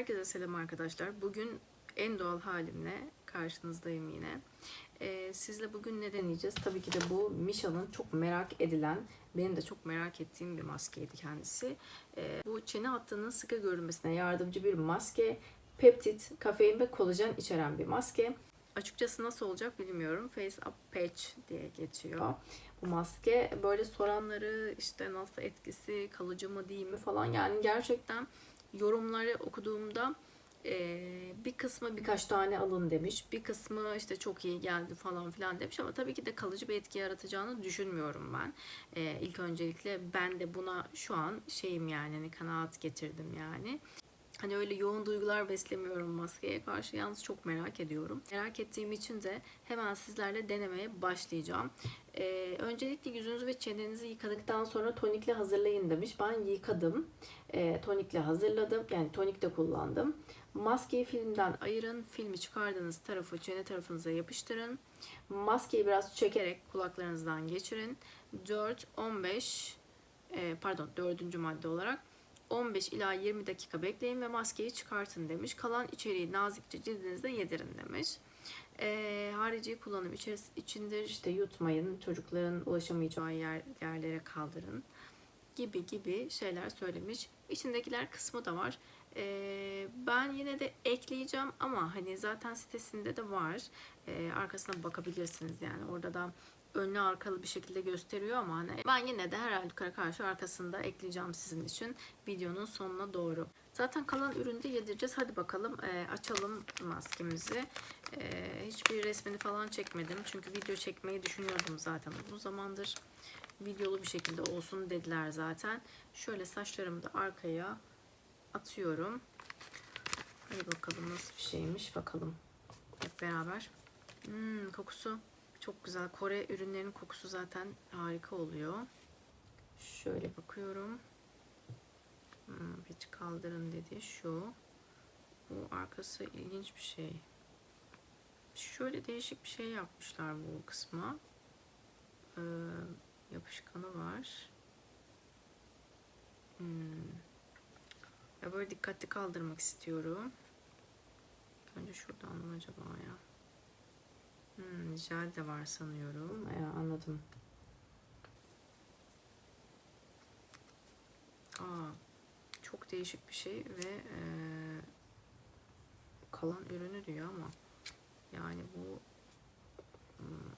Herkese selam arkadaşlar. Bugün en doğal halimle karşınızdayım yine. Ee, sizle bugün ne deneyeceğiz? Tabii ki de bu Misha'nın çok merak edilen, benim de çok merak ettiğim bir maskeydi kendisi. Ee, bu çene hattının sıkı görünmesine yardımcı bir maske. Peptit, kafein ve kolajen içeren bir maske. Açıkçası nasıl olacak bilmiyorum. Face Up Patch diye geçiyor. Bu maske böyle soranları işte nasıl etkisi, kalıcı mı değil mi falan yani gerçekten yorumları okuduğumda e, bir kısmı birkaç tane alın demiş. Bir kısmı işte çok iyi geldi falan filan demiş ama tabii ki de kalıcı bir etki yaratacağını düşünmüyorum ben. E, ilk öncelikle ben de buna şu an şeyim yani hani kanaat getirdim yani. Hani öyle yoğun duygular beslemiyorum maskeye karşı. Yalnız çok merak ediyorum. Merak ettiğim için de hemen sizlerle denemeye başlayacağım. Ee, öncelikle yüzünüzü ve çenenizi yıkadıktan sonra tonikle hazırlayın demiş. Ben yıkadım. Ee, tonikle hazırladım. Yani tonik de kullandım. Maskeyi filmden ayırın. Filmi çıkardığınız tarafı çene tarafınıza yapıştırın. Maskeyi biraz çekerek kulaklarınızdan geçirin. 4-15 e, pardon dördüncü madde olarak 15 ila 20 dakika bekleyin ve maskeyi çıkartın demiş. Kalan içeriği nazikçe cildinizde yedirin demiş. Ee, harici kullanım içeris içindir işte yutmayın, çocukların ulaşamayacağı yer, yerlere kaldırın gibi gibi şeyler söylemiş. İçindekiler kısmı da var. Ee, ben yine de ekleyeceğim ama hani zaten sitesinde de var. Ee, arkasına bakabilirsiniz yani orada da önlü arkalı bir şekilde gösteriyor ama hani ben yine de her halükarda karşı arkasında ekleyeceğim sizin için videonun sonuna doğru. Zaten kalan ürünü de yedireceğiz. Hadi bakalım e, açalım maskemizi. E, hiçbir resmini falan çekmedim. Çünkü video çekmeyi düşünüyordum zaten uzun zamandır. Videolu bir şekilde olsun dediler zaten. Şöyle saçlarımı da arkaya atıyorum. Hadi bakalım nasıl bir şeymiş bakalım. Hep beraber. Hmm, kokusu çok güzel. Kore ürünlerinin kokusu zaten harika oluyor. Şöyle bakıyorum. Hmm, hiç kaldırın dedi şu. Bu arkası ilginç bir şey. Şöyle değişik bir şey yapmışlar bu kısma. Ee, yapışkanı var. Hmm. Ya böyle dikkatli kaldırmak istiyorum. Önce şuradan mı acaba ya? Hmm, jel de var sanıyorum. Ya, anladım. Aa, çok değişik bir şey ve e, kalan ürünü diyor ama yani bu hmm,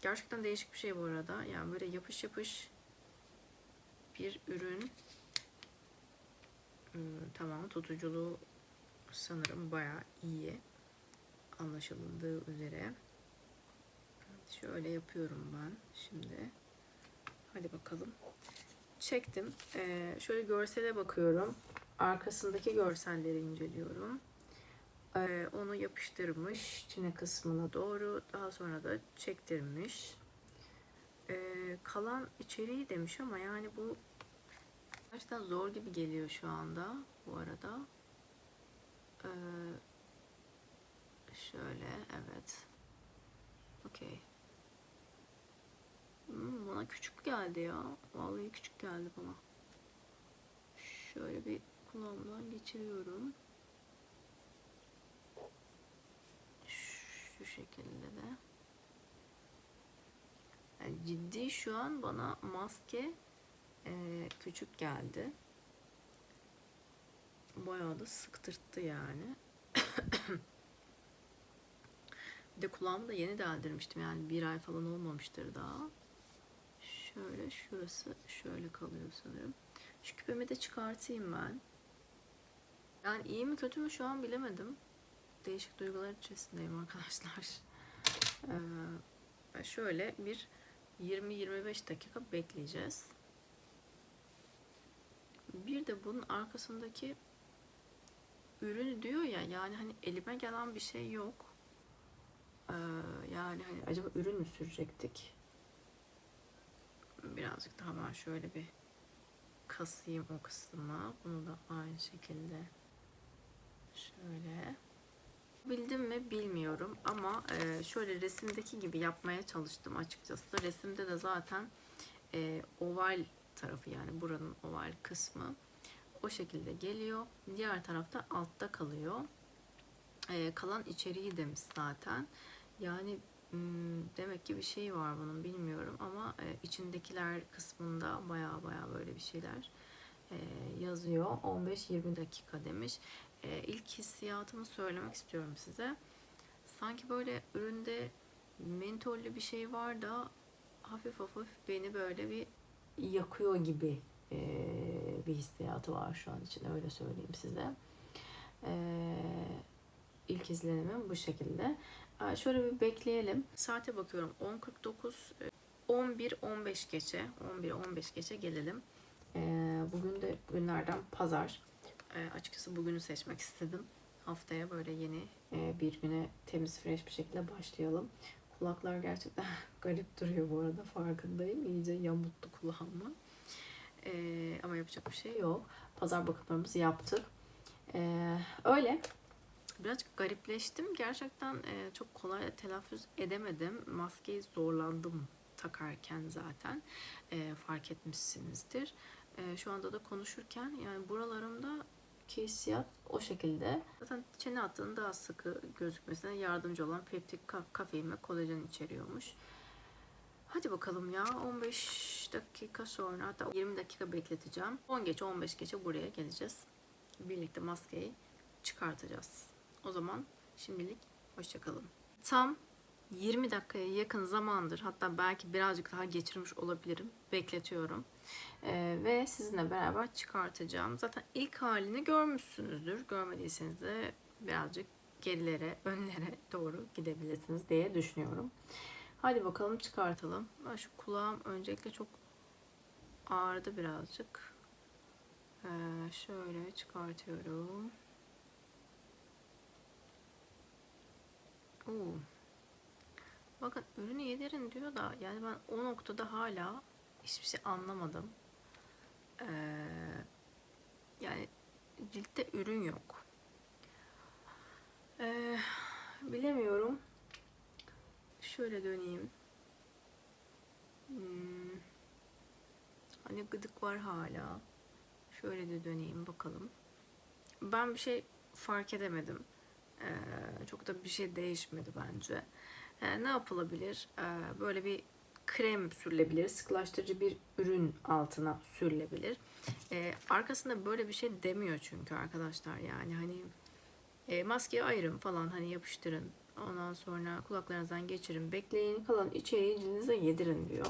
gerçekten değişik bir şey bu arada. Yani böyle yapış yapış bir ürün. Hmm, tamam tutuculuğu sanırım bayağı iyi anlaşıldığı üzere. Şöyle yapıyorum ben şimdi. Hadi bakalım. Çektim. Ee, şöyle görsele bakıyorum. Arkasındaki görselleri inceliyorum. Ee, onu yapıştırmış çine kısmına doğru. Daha sonra da çektirmiş. Ee, kalan içeriği demiş ama yani bu gerçekten zor gibi geliyor şu anda bu arada. Ee, Şöyle Okey. Hmm, bana küçük geldi ya. Vallahi küçük geldi bana. Şöyle bir kulağımdan geçiriyorum. Şu şekilde de. Yani ciddi şu an bana maske e, küçük geldi. Bayağı da sıktırttı yani. De kulağımı da yeni deldirmiştim yani bir ay falan olmamıştır daha. Şöyle şurası şöyle kalıyor sanırım. Şu küpemi de çıkartayım ben. Yani iyi mi kötü mü şu an bilemedim. Değişik duygular içerisindeyim arkadaşlar. Ee, şöyle bir 20-25 dakika bekleyeceğiz. Bir de bunun arkasındaki ürünü diyor ya yani hani elime gelen bir şey yok. Ee, yani hani acaba ürün mü sürecektik? Birazcık daha ben şöyle bir kasayım o kısmı. Bunu da aynı şekilde şöyle bildim mi bilmiyorum ama e, şöyle resimdeki gibi yapmaya çalıştım açıkçası. Resimde de zaten e, oval tarafı yani buranın oval kısmı o şekilde geliyor. Diğer tarafta altta kalıyor. Ee, kalan içeriği demiş zaten. Yani demek ki bir şey var bunun bilmiyorum ama e, içindekiler kısmında baya baya böyle bir şeyler e, yazıyor. 15-20 dakika demiş. E, ilk hissiyatımı söylemek istiyorum size. Sanki böyle üründe mentollü bir şey var da hafif hafif beni böyle bir yakıyor gibi bir hissiyatı var şu an için öyle söyleyeyim size. İlk izlenimim bu şekilde. E, şöyle bir bekleyelim. Saate bakıyorum 10.49 e, 11-15 geçe 11-15 geçe gelelim. E, bugün de günlerden pazar. E, açıkçası bugünü seçmek istedim. Haftaya böyle yeni e, bir güne temiz fresh bir şekilde başlayalım. Kulaklar gerçekten garip duruyor bu arada farkındayım. İyice yamuttu kulağıma. Ee, ama yapacak bir şey yok. Pazar bakımlarımızı yaptık. Ee, öyle. Birazcık garipleştim. Gerçekten e, çok kolay telaffuz edemedim. Maskeyi zorlandım takarken zaten. E, fark etmişsinizdir. E, şu anda da konuşurken yani buralarımda ki hissiyat o şekilde. Zaten çene hattının daha sıkı gözükmesine yardımcı olan peptik ka- kafein ve kolajen içeriyormuş. Hadi bakalım ya 15 dakika sonra hatta 20 dakika bekleteceğim. 10 geçe 15 geçe buraya geleceğiz. Birlikte maskeyi çıkartacağız. O zaman şimdilik hoşçakalın. Tam 20 dakikaya yakın zamandır hatta belki birazcık daha geçirmiş olabilirim. Bekletiyorum. Ee, ve sizinle beraber çıkartacağım. Zaten ilk halini görmüşsünüzdür. Görmediyseniz de birazcık gerilere, önlere doğru gidebilirsiniz diye düşünüyorum. Hadi bakalım çıkartalım. Ben şu kulağım öncelikle çok ağrıdı birazcık. Ee, şöyle çıkartıyorum. Oo. Bakın ürünü yedirin diyor da yani ben o noktada hala hiçbir şey anlamadım. Ee, yani ciltte ürün yok. Ee, bilemiyorum. Şöyle döneyim. Hmm. Hani gıdık var hala. Şöyle de döneyim bakalım. Ben bir şey fark edemedim. Ee, çok da bir şey değişmedi bence. Ee, ne yapılabilir? Ee, böyle bir krem sürülebilir. Sıkılaştırıcı bir ürün altına sürülebilir. Ee, arkasında böyle bir şey demiyor çünkü arkadaşlar. Yani hani e, maskeyi ayırın falan hani yapıştırın. Ondan sonra kulaklarınızdan geçirin. Bekleyin kalan içeriği cildinize yedirin diyor.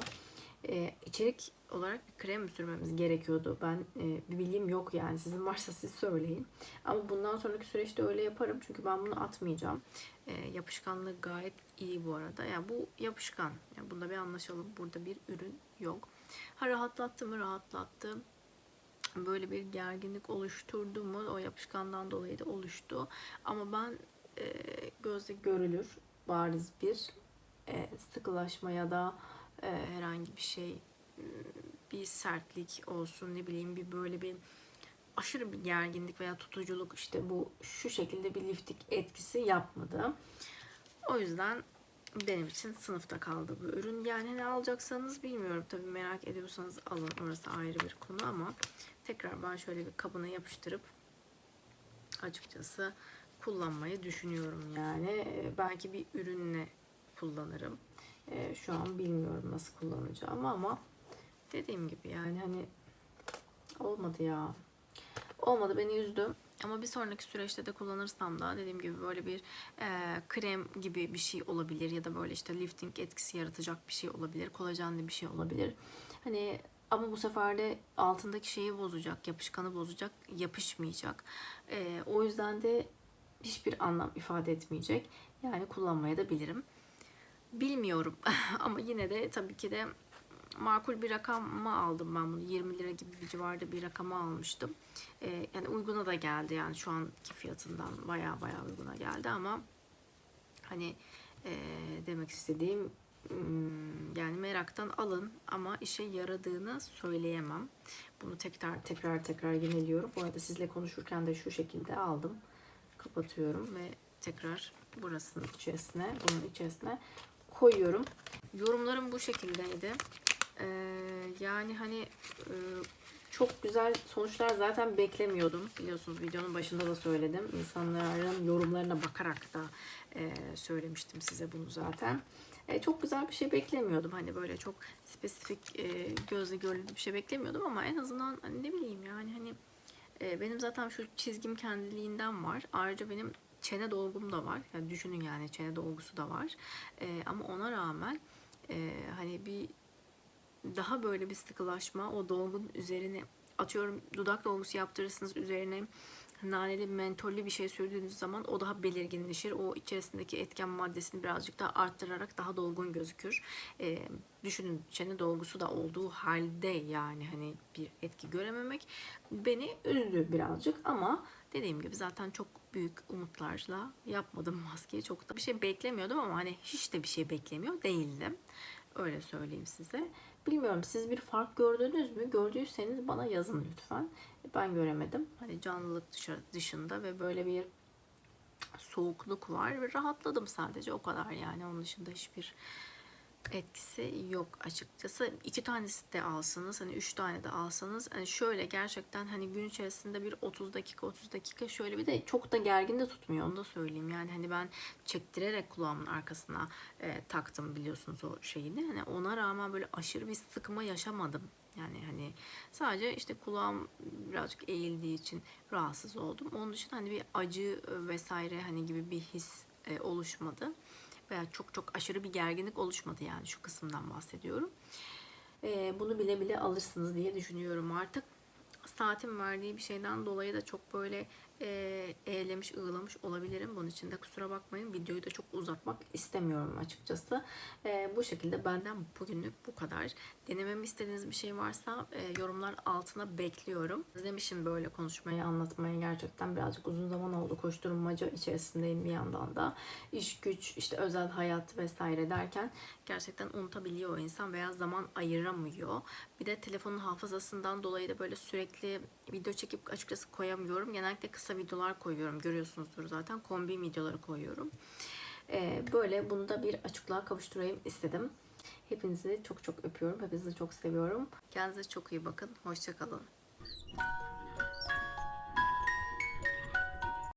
Ee, içerik olarak bir krem sürmemiz gerekiyordu. Ben e, bir bilgim yok yani. Sizin varsa siz söyleyin. Ama bundan sonraki süreçte öyle yaparım. Çünkü ben bunu atmayacağım. E, yapışkanlığı gayet iyi bu arada. Yani bu yapışkan. Yani bunda bir anlaşalım. Burada bir ürün yok. Ha rahatlattı mı? Rahatlattı. Böyle bir gerginlik oluşturdu mu? O yapışkandan dolayı da oluştu. Ama ben e, gözle görülür bariz bir e, sıkılaşma ya da e, herhangi bir şey bir sertlik olsun ne bileyim bir böyle bir aşırı bir gerginlik veya tutuculuk işte bu şu şekilde bir liftik etkisi yapmadı. O yüzden benim için sınıfta kaldı bu ürün. Yani ne alacaksanız bilmiyorum. Tabii merak ediyorsanız alın. Orası ayrı bir konu ama tekrar ben şöyle bir kabına yapıştırıp açıkçası kullanmayı düşünüyorum yani. Ee, Belki bir ürünle kullanırım. Ee, Şu an bilmiyorum nasıl kullanacağımı ama dediğim gibi yani hani olmadı ya. Olmadı beni üzdü. Ama bir sonraki süreçte de kullanırsam da dediğim gibi böyle bir e, krem gibi bir şey olabilir ya da böyle işte lifting etkisi yaratacak bir şey olabilir. Kolajenli bir şey olabilir. Hani ama bu sefer de altındaki şeyi bozacak, yapışkanı bozacak, yapışmayacak. E, o yüzden de hiçbir anlam ifade etmeyecek. Yani kullanmaya da bilirim. Bilmiyorum ama yine de tabii ki de makul bir rakama aldım ben bunu. 20 lira gibi bir civarda bir rakama almıştım. Ee, yani uyguna da geldi yani şu anki fiyatından baya baya uyguna geldi ama hani e, demek istediğim hmm, yani meraktan alın ama işe yaradığını söyleyemem. Bunu tekrar tekrar tekrar yeniliyorum. Bu arada sizle konuşurken de şu şekilde aldım. Kapatıyorum ve tekrar burasının içerisine, bunun içerisine koyuyorum. Yorumlarım bu şekildeydi. Ee, yani hani e, Çok güzel sonuçlar zaten beklemiyordum. Biliyorsunuz videonun başında da söyledim. İnsanların yorumlarına bakarak da e, söylemiştim size bunu zaten. E, çok güzel bir şey beklemiyordum. Hani böyle çok spesifik e, gözle görülür bir şey beklemiyordum ama en azından hani ne bileyim yani hani e, benim zaten şu çizgim kendiliğinden var. Ayrıca benim çene dolgum da var. Yani düşünün yani çene dolgusu da var. E, ama ona rağmen e, hani bir daha böyle bir sıkılaşma o dolgunun üzerine atıyorum dudak dolgusu yaptırırsınız üzerine naneli mentollü bir şey sürdüğünüz zaman o daha belirginleşir. O içerisindeki etken maddesini birazcık daha arttırarak daha dolgun gözükür. Ee, düşünün çene dolgusu da olduğu halde yani hani bir etki görememek beni üzdü birazcık ama dediğim gibi zaten çok büyük umutlarla yapmadım maskeyi. Çok da bir şey beklemiyordum ama hani hiç de bir şey beklemiyor değildim. Öyle söyleyeyim size. Bilmiyorum siz bir fark gördünüz mü? Gördüyseniz bana yazın lütfen. Ben göremedim. Hani canlılık dışında ve böyle bir soğukluk var ve rahatladım sadece o kadar yani onun dışında hiçbir etkisi yok açıkçası. İki tanesi de alsanız hani üç tane de alsanız hani şöyle gerçekten hani gün içerisinde bir 30 dakika 30 dakika şöyle bir de çok da gergin de tutmuyor onu da söyleyeyim. Yani hani ben çektirerek kulağımın arkasına e, taktım biliyorsunuz o şeyini. Hani ona rağmen böyle aşırı bir sıkma yaşamadım. Yani hani sadece işte kulağım birazcık eğildiği için rahatsız oldum. Onun dışında hani bir acı vesaire hani gibi bir his e, oluşmadı veya çok çok aşırı bir gerginlik oluşmadı yani şu kısımdan bahsediyorum. Ee, bunu bile bile alırsınız diye düşünüyorum artık. Saatin verdiği bir şeyden dolayı da çok böyle e, eğlemiş, ığlamış olabilirim. Bunun için de kusura bakmayın. Videoyu da çok uzatmak istemiyorum açıkçası. E, bu şekilde benden bugünlük bu kadar. Denememi istediğiniz bir şey varsa e, yorumlar altına bekliyorum. Özlemişim böyle konuşmayı, anlatmayı gerçekten birazcık uzun zaman oldu. Koşturmaca içerisindeyim bir yandan da. İş güç, işte özel hayat vesaire derken gerçekten unutabiliyor insan veya zaman ayıramıyor. Bir de telefonun hafızasından dolayı da böyle sürekli video çekip açıkçası koyamıyorum. Genellikle kısa videolar koyuyorum. Görüyorsunuzdur zaten. Kombi videoları koyuyorum. Ee, böyle bunu da bir açıklığa kavuşturayım istedim. Hepinizi çok çok öpüyorum. Hepinizi çok seviyorum. Kendinize çok iyi bakın. Hoşçakalın.